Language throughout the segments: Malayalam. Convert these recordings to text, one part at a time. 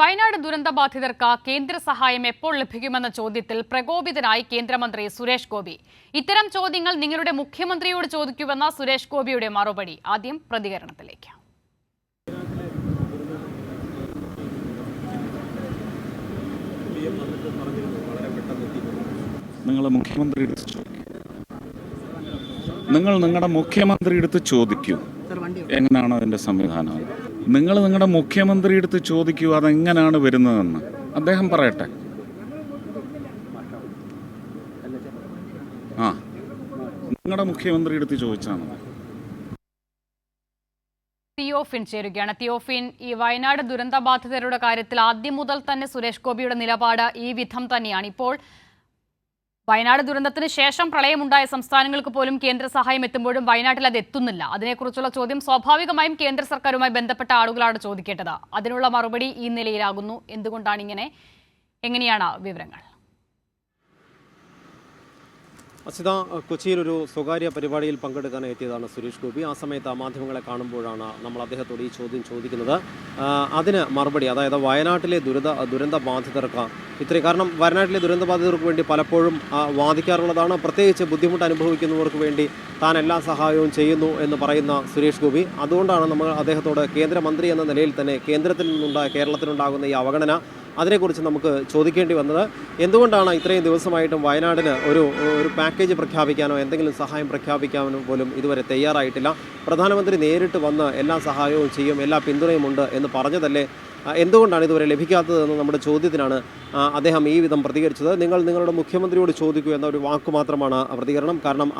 വയനാട് ദുരന്തബാധിതർക്ക് കേന്ദ്ര സഹായം എപ്പോൾ ലഭിക്കുമെന്ന ചോദ്യത്തിൽ പ്രകോപിതനായി കേന്ദ്രമന്ത്രി സുരേഷ് ഗോപി. ഇത്തരം ചോദ്യങ്ങൾ നിങ്ങളുടെ മുഖ്യമന്ത്രിയോട് ചോദിക്കുമെന്ന സുരേഷ് ഗോപിയുടെ മറുപടി. ആദ്യം പ്രതികരണത്തിലേക്ക്. നിങ്ങൾ മുഖ്യമന്ത്രി നിങ്ങൾ നിങ്ങളുടെ മുഖ്യമന്ത്രി എടുത്ത് ചോദിക്കൂ. എങ്ങനെയാണ് അതിന്റെ സംവിധാനം? നിങ്ങൾ നിങ്ങളുടെ മുഖ്യമന്ത്രി എടുത്ത് ചോദിക്കൂ അതെങ്ങനെയാണ് വരുന്നതെന്ന്. അദ്ദേഹം പറയട്ടെ. ആ. നിങ്ങളുടെ മുഖ്യമന്ത്രി എടുത്ത് ചോദിച്ചാൽ മതി. തിയോഫിൻ ചേരുകയാണ്. തിയോഫിൻ ഈ വയനാട് ദുരന്തബാധിതരുടെ കാര്യത്തിൽ ആദ്യം മുതൽ തന്നെ സുരേഷ് ഗോപിയുടെ നിലപാട് ഈ വിധം തന്നെയാണ്. ഇപ്പോൾ വയനാട് ദുരന്തത്തിന് ശേഷം പ്രളയമുണ്ടായ സംസ്ഥാനങ്ങൾക്ക് പോലും കേന്ദ്ര സഹായം എത്തുമ്പോഴും വയനാട്ടിൽ അത് എത്തുന്നില്ല. അതിനെക്കുറിച്ചുള്ള ചോദ്യം സ്വാഭാവികമായും കേന്ദ്ര സർക്കാരുമായി ബന്ധപ്പെട്ട ആളുകളാണ് ചോദിക്കേണ്ടത്. അതിനുള്ള മറുപടി ഈ നിലയിലാകുന്നു. എന്തുകൊണ്ടാണ് ഇങ്ങനെ? എങ്ങനെയാണ് വിവരങ്ങൾ? അസിത കൊച്ചിയിൽ ഒരു സ്വകാര്യ പരിപാടിയിൽ പങ്കെടുക്കാൻ എത്തിയതാണ് സുരേഷ് ഗോപി. ആ സമയത്ത് ആ മാധ്യമങ്ങളെ കാണുമ്പോഴാണ് നമ്മൾ അദ്ദേഹത്തോട് ഈ ചോദ്യം ചോദിക്കുന്നത്. അതിന് മറുപടി അതായത് വയനാട്ടിലെ ദുരിത ദുരന്ത ബാധിതർക്ക് ഇത്രയും കാരണം വയനാട്ടിലെ ദുരന്ത ബാധിതർക്ക് വേണ്ടി പലപ്പോഴും വാദിക്കാറുള്ളതാണ്. പ്രത്യേകിച്ച് ബുദ്ധിമുട്ട് അനുഭവിക്കുന്നവർക്ക് വേണ്ടി താൻ എല്ലാ സഹായവും ചെയ്യുന്നു എന്ന് പറയുന്ന സുരേഷ് ഗോപി. അതുകൊണ്ടാണ് നമ്മൾ അദ്ദേഹത്തോട് കേന്ദ്രമന്ത്രി എന്ന നിലയിൽ തന്നെ കേന്ദ്രത്തിൽ നിന്നുണ്ടായ കേരളത്തിനുണ്ടാകുന്ന ഈ അവഗണന അതിനെക്കുറിച്ച് നമുക്ക് ചോദിക്കേണ്ടി വന്നത് എന്തുകൊണ്ടാണ് ഇത്രയും ദിവസമായിട്ടും വയനാടിന് ഒരു ഒരു പാക്കേജ് പ്രഖ്യാപിക്കാനോ എന്തെങ്കിലും സഹായം പ്രഖ്യാപിക്കാനോ പോലും ഇതുവരെ തയ്യാറായിട്ടില്ല? പ്രധാനമന്ത്രി നേരിട്ട് വന്ന് എല്ലാ സഹായവും ചെയ്യും എല്ലാ പിന്തുണയും ഉണ്ട് എന്ന് പറഞ്ഞതല്ലേ? എന്തുകൊണ്ടാണ് ഇതുവരെ ലഭിക്കാത്തതെന്ന് നമ്മുടെ ചോദ്യത്തിനാണ് അദ്ദേഹം ഈ വിധം പ്രതികരിച്ചത്. നിങ്ങൾ നിങ്ങളുടെ മുഖ്യമന്ത്രിയോട് ചോദിക്കൂ എന്ന ഒരു വാക്ക് മാത്രമാണ് പ്രതികരണം. കാരണം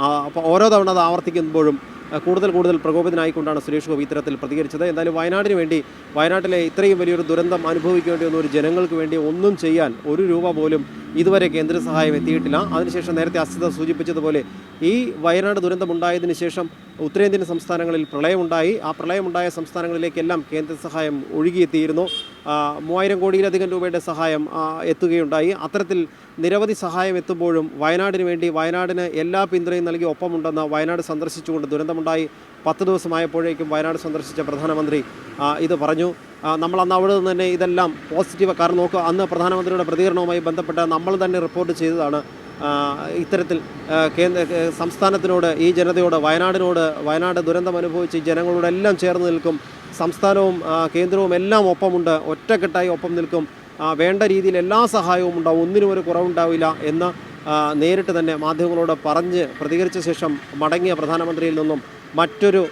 ഓരോ തവണ അത് ആവർത്തിക്കുമ്പോഴും കൂടുതൽ കൂടുതൽ പ്രകോപിതനായിക്കൊണ്ടാണ് സുരേഷ് ഗോപി ഇത്തരത്തിൽ പ്രതികരിച്ചത്. എന്തായാലും വയനാടിന് വേണ്ടി വയനാട്ടിലെ ഇത്രയും വലിയൊരു ദുരന്തം അനുഭവിക്കേണ്ടി വന്ന ഒരു ജനങ്ങൾക്ക് വേണ്ടി ഒന്നും ചെയ്യാൻ ഒരു രൂപ പോലും ഇതുവരെ കേന്ദ്ര സഹായം എത്തിയിട്ടില്ല. അതിനുശേഷം നേരത്തെ അസ്ഥിത സൂചിപ്പിച്ചതുപോലെ ഈ വയനാട് ദുരന്തമുണ്ടായതിനു ശേഷം ഉത്തരേന്ത്യൻ സംസ്ഥാനങ്ങളിൽ പ്രളയമുണ്ടായി. ആ പ്രളയമുണ്ടായ സംസ്ഥാനങ്ങളിലേക്കെല്ലാം കേന്ദ്ര സഹായം ഒഴുകിയെത്തിയിരുന്നു. മൂവായിരം കോടിയിലധികം രൂപയുടെ സഹായം എത്തുകയുണ്ടായി. അത്തരത്തിൽ നിരവധി സഹായം എത്തുമ്പോഴും വയനാടിന് വേണ്ടി വയനാടിന് എല്ലാ പിന്തുണയും നൽകി ഒപ്പമുണ്ടെന്ന് വയനാട് സന്ദർശിച്ചുകൊണ്ട് ദുരന്തമുണ്ടായി. പത്ത് ദിവസമായപ്പോഴേക്കും വയനാട് സന്ദർശിച്ച പ്രധാനമന്ത്രി ഇത് പറഞ്ഞു. നമ്മൾ അന്ന് അവിടെ നിന്ന് തന്നെ ഇതെല്ലാം പോസിറ്റീവ് കാരണം നോക്കുക. അന്ന് പ്രധാനമന്ത്രിയുടെ പ്രതികരണവുമായി ബന്ധപ്പെട്ട് നമ്മൾ തന്നെ റിപ്പോർട്ട് ചെയ്തതാണ്. ഇത്തരത്തിൽ കേന്ദ്ര സംസ്ഥാനത്തിനോട് ഈ ജനതയോട് വയനാടിനോട് വയനാട് ദുരന്തം അനുഭവിച്ച് ജനങ്ങളോട് എല്ലാം ചേർന്ന് നിൽക്കും. സംസ്ഥാനവും കേന്ദ്രവും എല്ലാം ഒപ്പമുണ്ട്. ഒറ്റക്കെട്ടായി ഒപ്പം നിൽക്കും. വേണ്ട രീതിയിൽ എല്ലാ സഹായവും ഉണ്ടാവും. ഒന്നിനും ഒരു കുറവുണ്ടാവില്ല എന്ന് നേരിട്ട് തന്നെ മാധ്യമങ്ങളോട് പറഞ്ഞ് പ്രതികരിച്ച ശേഷം മടങ്ങിയ പ്രധാനമന്ത്രിയിൽ നിന്നും മറ്റൊരു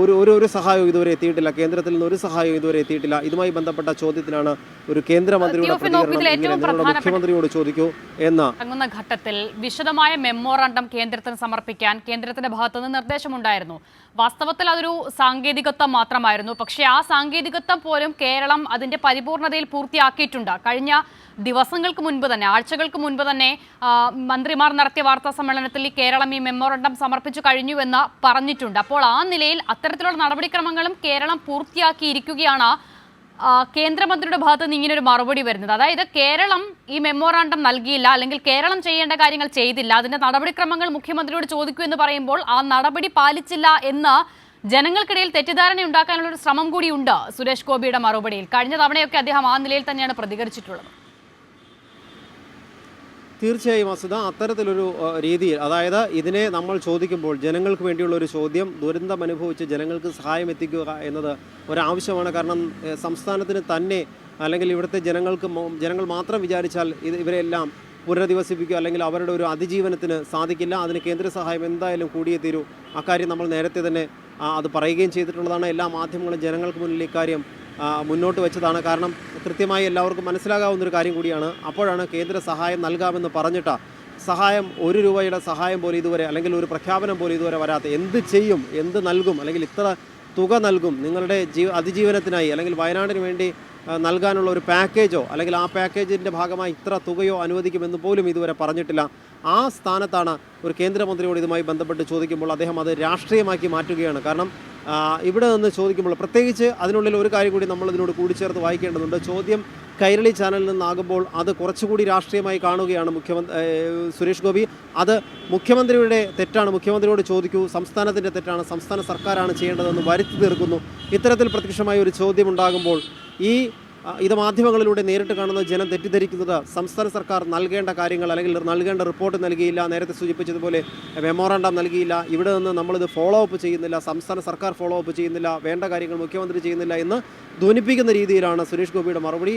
ഒരു ഒരു ഒരു സഹായവും ഇതുവരെ എത്തിയിട്ടില്ല. കേന്ദ്രത്തിൽ നിന്ന് ഒരു സഹായവും ഇതുവരെ എത്തിയിട്ടില്ല. ഇതുമായി ബന്ധപ്പെട്ട ചോദ്യത്തിനാണ് ഒരു കേന്ദ്രമന്ത്രിയുടെ പ്രതികരണം മുഖ്യമന്ത്രിയോട് ചോദിക്കൂ എന്ന. ഘട്ടത്തിൽ വിശദമായ മെമ്മോറാണ്ടം കേന്ദ്രത്തിന് സമർപ്പിക്കാൻ കേന്ദ്രത്തിന്റെ ഭാഗത്തുനിന്ന് നിർദ്ദേശമുണ്ടായിരുന്നു. വാസ്തവത്തിൽ അതൊരു സാങ്കേതികത്വം മാത്രമായിരുന്നു. പക്ഷേ ആ സാങ്കേതികത്വം പോലും കേരളം അതിന്റെ പരിപൂർണതയിൽ പൂർത്തിയാക്കിയിട്ടുണ്ട്. കഴിഞ്ഞ ദിവസങ്ങൾക്ക് മുൻപ് തന്നെ ആഴ്ചകൾക്ക് മുൻപ് തന്നെ മന്ത്രിമാർ നടത്തിയ വാർത്താ സമ്മേളനത്തിൽ കേരളം ഈ മെമ്മോറണ്ടം സമർപ്പിച്ചു കഴിഞ്ഞുവെന്ന് പറഞ്ഞിട്ടുണ്ട്. അപ്പോൾ ആ നിലയിൽ അത്തരത്തിലുള്ള നടപടിക്രമങ്ങളും കേരളം പൂർത്തിയാക്കിയിരിക്കുകയാണ്. ആ, കേന്ദ്രമന്ത്രിയുടെ ഭാഗത്ത് നിന്ന് ഇങ്ങനെ ഒരു മറുപടി വരുന്നത്. അതായത് കേരളം ഈ മെമ്മോറാണ്ടം നൽകിയില്ല അല്ലെങ്കിൽ കേരളം ചെയ്യേണ്ട കാര്യങ്ങൾ ചെയ്തില്ല അതിന്റെ നടപടിക്രമങ്ങൾ മുഖ്യമന്ത്രിയോട് ചോദിക്കൂ എന്ന് പറയുമ്പോൾ ആ നടപടി പാലിച്ചില്ല എന്ന് ജനങ്ങൾക്കിടയിൽ തെറ്റിദ്ധാരണ ഉണ്ടാക്കാനുള്ള ഒരു ശ്രമം കൂടിയുണ്ട് സുരേഷ് ഗോപിയുടെ മറുപടിയിൽ. കഴിഞ്ഞ തവണയൊക്കെ അദ്ദേഹം ആ നിലയിൽ തന്നെയാണ് പ്രതികരിച്ചിട്ടുള്ളത്. തീർച്ചയായും വസ്തുത അത്തരത്തിലൊരു രീതിയിൽ അതായത് ഇതിനെ നമ്മൾ ചോദിക്കുമ്പോൾ ജനങ്ങൾക്ക് വേണ്ടിയുള്ള ഒരു ചോദ്യം ദുരന്തം അനുഭവിച്ച് ജനങ്ങൾക്ക് സഹായം എത്തിക്കുക എന്നത് ഒരാവശ്യമാണ്. കാരണം സംസ്ഥാനത്തിന് തന്നെ അല്ലെങ്കിൽ ഇവിടുത്തെ ജനങ്ങൾക്ക് ജനങ്ങൾ മാത്രം വിചാരിച്ചാൽ ഇത് ഇവരെല്ലാം പുനരധിവസിപ്പിക്കുക അല്ലെങ്കിൽ അവരുടെ ഒരു അതിജീവനത്തിന് സാധിക്കില്ല. അതിന് കേന്ദ്ര സഹായം എന്തായാലും കൂടിയേ തീരൂ. അക്കാര്യം നമ്മൾ നേരത്തെ തന്നെ അത് പറയുകയും ചെയ്തിട്ടുള്ളതാണ്. എല്ലാ മാധ്യമങ്ങളും ജനങ്ങൾക്ക് മുന്നിൽ ഇക്കാര്യം മുന്നോട്ട് വെച്ചതാണ്. കാരണം കൃത്യമായി എല്ലാവർക്കും മനസ്സിലാകാവുന്ന ഒരു കാര്യം കൂടിയാണ്. അപ്പോഴാണ് കേന്ദ്ര സഹായം നൽകാമെന്ന് പറഞ്ഞിട്ടാ സഹായം ഒരു രൂപയുടെ സഹായം പോലെ ഇതുവരെ അല്ലെങ്കിൽ ഒരു പ്രഖ്യാപനം പോലെ ഇതുവരെ വരാത്ത എന്ത് ചെയ്യും എന്ത് നൽകും അല്ലെങ്കിൽ ഇത്ര തുക നൽകും നിങ്ങളുടെ ജീവ അതിജീവനത്തിനായി അല്ലെങ്കിൽ വയനാടിന് വേണ്ടി നൽകാനുള്ള ഒരു പാക്കേജോ അല്ലെങ്കിൽ ആ പാക്കേജിന്റെ ഭാഗമായി ഇത്ര തുകയോ അനുവദിക്കുമെന്ന് പോലും ഇതുവരെ പറഞ്ഞിട്ടില്ല. ആ സ്ഥാനത്താണ് ഒരു കേന്ദ്രമന്ത്രിയോട് ഇതുമായി ബന്ധപ്പെട്ട് ചോദിക്കുമ്പോൾ അദ്ദേഹം അത് രാഷ്ട്രീയമാക്കി മാറ്റുകയാണ്. കാരണം ഇവിടെ നിന്ന് ചോദിക്കുമ്പോൾ പ്രത്യേകിച്ച് അതിനുള്ളിൽ ഒരു കാര്യം കൂടി നമ്മൾ ഇതിനോട് കൂടിച്ചേർത്ത് വായിക്കേണ്ടതുണ്ട്. ചോദ്യം കൈരളി ചാനലിൽ നിന്നാകുമ്പോൾ അത് കുറച്ചുകൂടി രാഷ്ട്രീയമായി കാണുകയാണ് മുഖ്യമന്ത്രി സുരേഷ് ഗോപി. അത് മുഖ്യമന്ത്രിയുടെ തെറ്റാണ്. മുഖ്യമന്ത്രിയോട് ചോദിക്കൂ സംസ്ഥാനത്തിന്റെ തെറ്റാണ് സംസ്ഥാന സർക്കാരാണ് ചെയ്യേണ്ടതെന്ന് വരുത്തി തീർക്കുന്നു. ഇത്തരത്തിൽ പ്രത്യക്ഷമായ ഒരു ചോദ്യം ഉണ്ടാകുമ്പോൾ ഈ ഇത് മാധ്യമങ്ങളിലൂടെ നേരിട്ട് കാണുന്ന ജനം തെറ്റിദ്ധരിക്കുന്നത് സംസ്ഥാന സർക്കാർ നൽകേണ്ട കാര്യങ്ങൾ അല്ലെങ്കിൽ നൽകേണ്ട റിപ്പോർട്ട് നൽകിയില്ല. നേരത്തെ സൂചിപ്പിച്ചതുപോലെ മെമ്മോറാണ്ടം നൽകിയില്ല. ഇവിടെ നിന്ന് നമ്മളിത് ഫോളോ അപ്പ് ചെയ്യുന്നില്ല. സംസ്ഥാന സർക്കാർ ഫോളോ അപ്പ് ചെയ്യുന്നില്ല. വേണ്ട കാര്യങ്ങൾ മുഖ്യമന്ത്രി ചെയ്യുന്നില്ല എന്ന് ധ്വനിപ്പിക്കുന്ന രീതിയിലാണ് സുരേഷ് ഗോപിയുടെ മറുപടി.